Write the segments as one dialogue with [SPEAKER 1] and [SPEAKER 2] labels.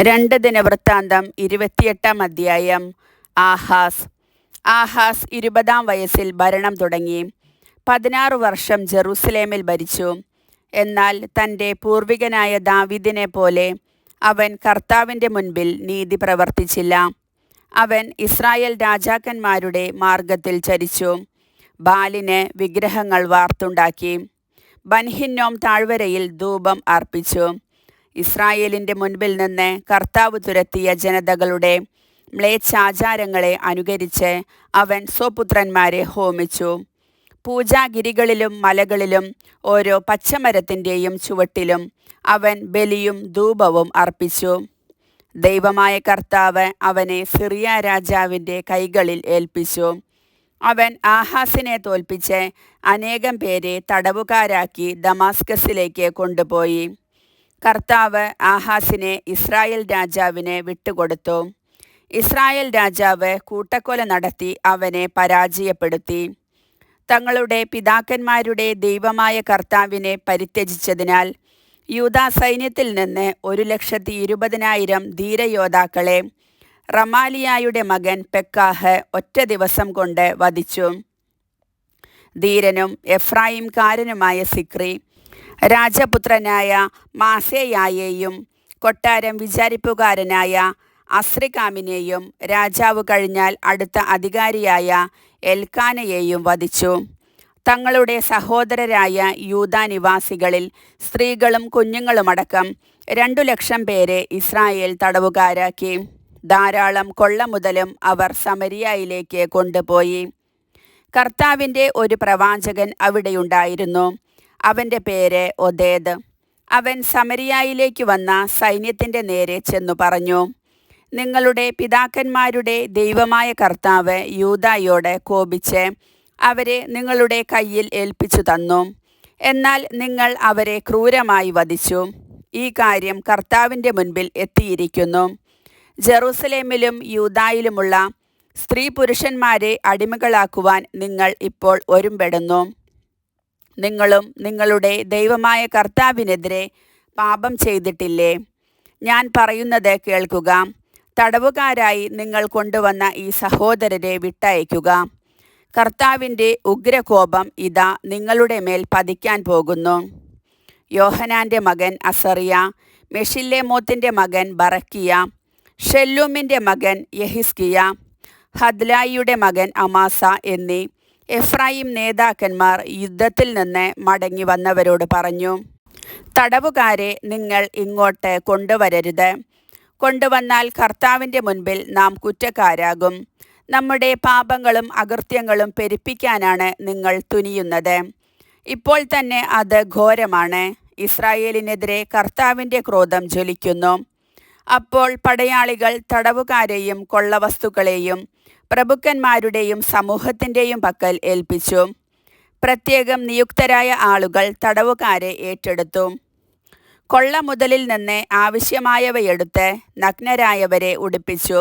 [SPEAKER 1] രണ്ട് ദിന ദിനവൃത്താന്തം ഇരുപത്തിയെട്ടാം അധ്യായം. ആഹാസ്. ആഹാസ് ഇരുപതാം വയസ്സിൽ ഭരണം തുടങ്ങി. പതിനാറ് വർഷം ജെറൂസലേമിൽ ഭരിച്ചു. എന്നാൽ തന്റെ പൂർവികനായ ദാവിദിനെ പോലെ അവൻ കർത്താവിന്റെ മുൻപിൽ നീതി പ്രവർത്തിച്ചില്ല. അവൻ ഇസ്രായേൽ രാജാക്കന്മാരുടെ മാർഗത്തിൽ ചരിച്ചു. ബാലിന് വിഗ്രഹങ്ങൾ വാർത്തുണ്ടാക്കി. ബൻഹിന്നോം താഴ്വരയിൽ ധൂപം അർപ്പിച്ചു. ഇസ്രായേലിന്റെ മുൻപിൽ നിന്ന് കർത്താവ് തുരത്തിയ ജനതകളുടെ മ്ലേച്ഛാചാരങ്ങളെ അനുകരിച്ച് അവൻ സ്വപുത്രന്മാരെ ഹോമിച്ചു. പൂജാഗിരികളിലും മലകളിലും ഓരോ പച്ചമരത്തിന്റെയും ചുവട്ടിലും അവൻ ബലിയും ധൂപവും അർപ്പിച്ചു. ദൈവമായ കർത്താവ് അവനെ സിറിയ രാജാവിന്റെ കൈകളിൽ ഏൽപ്പിച്ചു. അവൻ ആഹാസിനെ തോൽപ്പിച്ച് അനേകം പേരെ തടവുകാരാക്കി ദമാസ്കസിലേക്ക് കൊണ്ടുപോയി. കർത്താവ് ആഹാസിനെ ഇസ്രായേൽ രാജാവിന് വിട്ടുകൊടുത്തു. ഇസ്രായേൽ രാജാവ് കൂട്ടക്കൊല നടത്തി അവനെ പരാജയപ്പെടുത്തി. തങ്ങളുടെ പിതാക്കന്മാരുടെ ദൈവമായ കർത്താവിനെ പരിത്യജിച്ചതിനാൽ യൂദാ സൈന്യത്തിൽ നിന്ന് ഒരു ലക്ഷത്തി ഇരുപതിനായിരം ധീരയോദ്ധാക്കളെ റമാലിയായുടെ മകൻ പെക്കാഹ് ഒറ്റ ദിവസം കൊണ്ട് വധിച്ചു. ധീരനും എഫ്രായിംകാരനുമായ സിക്രി രാജപുത്രനായ മാസേയായെയും കൊട്ടാരം വിചാരിപ്പുകാരനായ അസ്രികാമിനെയും രാജാവ് കഴിഞ്ഞാൽ അടുത്ത അധികാരിയായ എൽക്കാനയെയും വധിച്ചു. തങ്ങളുടെ സഹോദരരായ യൂത നിവാസികളിൽ സ്ത്രീകളും കുഞ്ഞുങ്ങളുമടക്കം രണ്ടു ലക്ഷം പേരെ ഇസ്രായേൽ തടവുകാരാക്കി. ധാരാളം കൊള്ള മുതലും അവർ സമരിയയിലേക്ക് കൊണ്ടുപോയി. കർത്താവിന്റെ ഒരു പ്രവാചകൻ അവിടെയുണ്ടായിരുന്നു. അവന്റെ പേര് ഒതേദ് അവൻ സമരിയായിലേക്ക് വന്ന സൈന്യത്തിന്റെ നേരെ ചെന്നു പറഞ്ഞു നിങ്ങളുടെ പിതാക്കന്മാരുടെ ദൈവമായ കർത്താവ് യൂതായോട് കോപിച്ച് അവരെ നിങ്ങളുടെ കയ്യിൽ ഏൽപ്പിച്ചു തന്നു. എന്നാൽ നിങ്ങൾ അവരെ ക്രൂരമായി വധിച്ചു. ഈ കാര്യം കർത്താവിന്റെ മുൻപിൽ എത്തിയിരിക്കുന്നു. ജെറൂസലേമിലും യൂതായിലുമുള്ള സ്ത്രീ പുരുഷന്മാരെ അടിമകളാക്കുവാൻ നിങ്ങൾ ഇപ്പോൾ ഒരുമ്പെടുന്നു. നിങ്ങളും നിങ്ങളുടെ ദൈവമായ കർത്താവിനെതിരെ പാപം ചെയ്തിട്ടില്ലേ? ഞാൻ പറയുന്നത് കേൾക്കുക. തടവുകാരായി നിങ്ങൾ കൊണ്ടുവന്ന ഈ സഹോദരരെ വിട്ടയക്കുക. കർത്താവിന്റെ ഉഗ്രകോപം ഇതാ നിങ്ങളുടെ മേൽ പതിക്കാൻ പോകുന്നു. യോഹനാന്റെ മകൻ അസറിയ മെഷില്ലേമോത്തിന്റെ മകൻ ബറക്കിയ ഷെല്ലൂമിന്റെ മകൻ യഹിസ്കിയ ഹദ്ലായിയുടെ മകൻ അമാസ എന്നീ എഫ്രായിം നേതാക്കന്മാർ യുദ്ധത്തിൽ നിന്ന് മടങ്ങി വന്നവരോട് പറഞ്ഞു തടവുകാരെ നിങ്ങൾ ഇങ്ങോട്ട് കൊണ്ടുവരരുത്. കൊണ്ടുവന്നാൽ കർത്താവിന്റെ മുൻപിൽ നാം കുറ്റക്കാരാകും. നമ്മുടെ പാപങ്ങളും അകൃത്യങ്ങളും പെരുപ്പിക്കാനാണ് നിങ്ങൾ തുനിയുന്നത്. ഇപ്പോൾ തന്നെ അത് ഘോരമാണ്. ഇസ്രായേലിനെതിരെ കർത്താവിന്റെ ക്രോധം ജ്വലിക്കുന്നു. അപ്പോൾ പടയാളികൾ തടവുകാരെയും കൊള്ളവസ്തുക്കളെയും പ്രഭുക്കന്മാരുടെയും സമൂഹത്തിന്റെയും പക്കൽ ഏൽപ്പിച്ചു. പ്രത്യേകം നിയുക്തരായ ആളുകൾ തടവുകാരെ ഏറ്റെടുത്തു. കൊള്ള മുതലിൽ നിന്ന് ആവശ്യമായവയെടുത്ത് നഗ്നരായവരെ ഉടുപ്പിച്ചു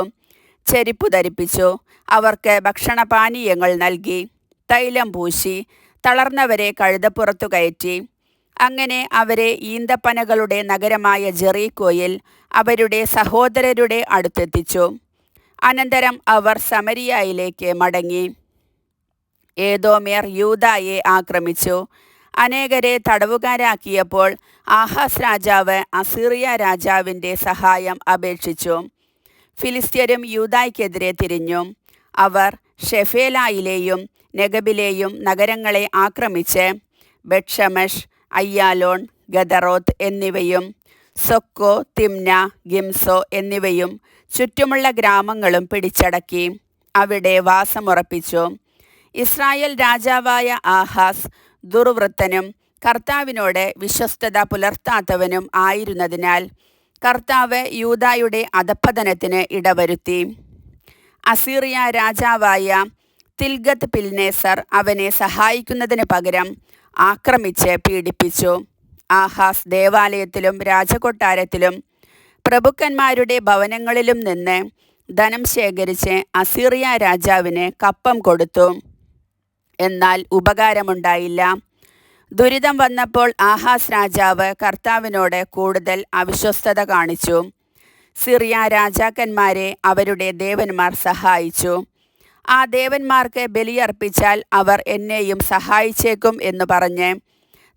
[SPEAKER 1] ചെരിപ്പു ധരിപ്പിച്ചു. അവർക്ക് ഭക്ഷണപാനീയങ്ങൾ നൽകി തൈലം പൂശി തളർന്നവരെ കഴുതപ്പുറത്തു കയറ്റി അങ്ങനെ അവരെ ഈന്തപ്പനകളുടെ നഗരമായ ജെറീക്കോയിൽ അവരുടെ സഹോദരരുടെ അടുത്തെത്തിച്ചു. അനന്തരം അവർ സമരിയയിലേക്ക് മടങ്ങി. ഏതോമേർ യൂതായെ ആക്രമിച്ചു. അനേകരെ തടവുകാരാക്കിയപ്പോൾ ആഹാസ് രാജാവ് അസീറിയ രാജാവിന്റെ സഹായം അപേക്ഷിച്ചു. ഫിലിസ്ത്യരും യൂതായ്ക്കെതിരെ തിരിഞ്ഞു. അവർ ഷെഫേലായിലെയും നെഗബിലെയും നഗരങ്ങളെ ആക്രമിച്ച് ബെക്ഷമഷ് അയ്യാലോൺ ഗദറോത്ത് എന്നിവയും സൊക്കോ തിംന ഗിംസോ എന്നിവയും ചുറ്റുമുള്ള ഗ്രാമങ്ങളും പിടിച്ചടക്കി. അവിടെ വാസമുറപ്പിച്ചു. ഇസ്രായേൽ രാജാവായ ആഹാസ് ദുർവൃത്തനും കർത്താവിനോട് വിശ്വസ്തത പുലർത്താത്തവനും ആയിരുന്നതിനാൽ കർത്താവ് യൂതായുടെ അധപ്പതനത്തിന് ഇടവരുത്തി. അസീറിയ രാജാവായ തിൽഗത്ത് പിൽനേസർ അവനെ സഹായിക്കുന്നതിന് പകരം ആക്രമിച്ച് പീഡിപ്പിച്ചു. ആഹാസ് ദേവാലയത്തിലും രാജകൊട്ടാരത്തിലും പ്രഭുക്കന്മാരുടെ ഭവനങ്ങളിലും നിന്ന് ധനം ശേഖരിച്ച് അസീറിയ രാജാവിന് കപ്പം കൊടുത്തു. എന്നാൽ ഉപകാരമുണ്ടായില്ല. ദുരിതം വന്നപ്പോൾ ആഹാസ് രാജാവ് കർത്താവിനോട് കൂടുതൽ അവിശ്വസ്തത കാണിച്ചു. സിറിയ രാജാക്കന്മാരെ അവരുടെ ദേവന്മാർ സഹായിച്ചു. ആ ദേവന്മാർക്ക് ബലിയർപ്പിച്ചാൽ അവർ എന്നെയും സഹായിച്ചേക്കും എന്ന് പറഞ്ഞ്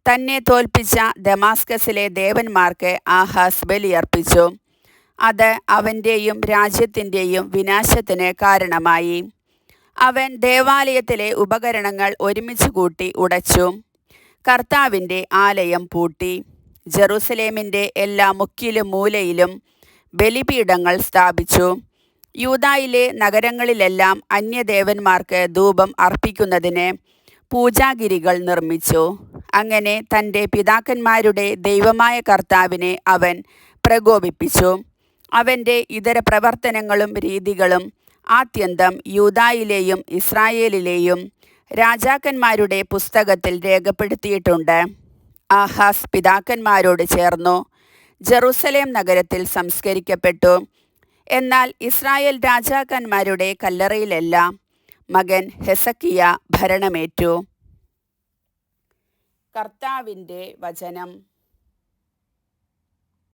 [SPEAKER 1] തന്നെ തോൽപ്പിച്ച ദമാസ്കസിലെ ദേവന്മാർക്ക് ആഹാസ് ബലിയർപ്പിച്ചു. അത് അവന്റെയും രാജ്യത്തിന്റെയും വിനാശത്തിന് കാരണമായി. അവൻ ദേവാലയത്തിലെ ഉപകരണങ്ങൾ ഒരുമിച്ച് കൂട്ടി ഉടച്ചു. കർത്താവിന്റെ ആലയം പൂട്ടി. ജെറുസലേമിന്റെ എല്ലാ മുക്കിലും മൂലയിലും ബലിപീഠങ്ങൾ സ്ഥാപിച്ചു. യൂതായിലെ നഗരങ്ങളിലെല്ലാം അന്യദേവന്മാർക്ക് ധൂപം അർപ്പിക്കുന്നതിന് പൂജാഗിരികൾ നിർമ്മിച്ചു. അങ്ങനെ തന്റെ പിതാക്കന്മാരുടെ ദൈവമായ കർത്താവിനെ അവൻ പ്രകോപിപ്പിച്ചു. അവന്റെ ഇതര പ്രവർത്തനങ്ങളും രീതികളും ആത്യന്തം യൂതായിലെയും ഇസ്രായേലിലെയും രാജാക്കന്മാരുടെ പുസ്തകത്തിൽ രേഖപ്പെടുത്തിയിട്ടുണ്ട്. ആഹാസ് പിതാക്കന്മാരോട് ചേർന്നു. ജെറൂസലേം നഗരത്തിൽ സംസ്കരിക്കപ്പെട്ടു. എന്നാൽ ഇസ്രായേൽ രാജാക്കന്മാരുടെ കല്ലറയിലെല്ലാം മകൻ ഹെസക്കിയ ഭരണമേറ്റു. കർത്താവിന്റെ വചനം.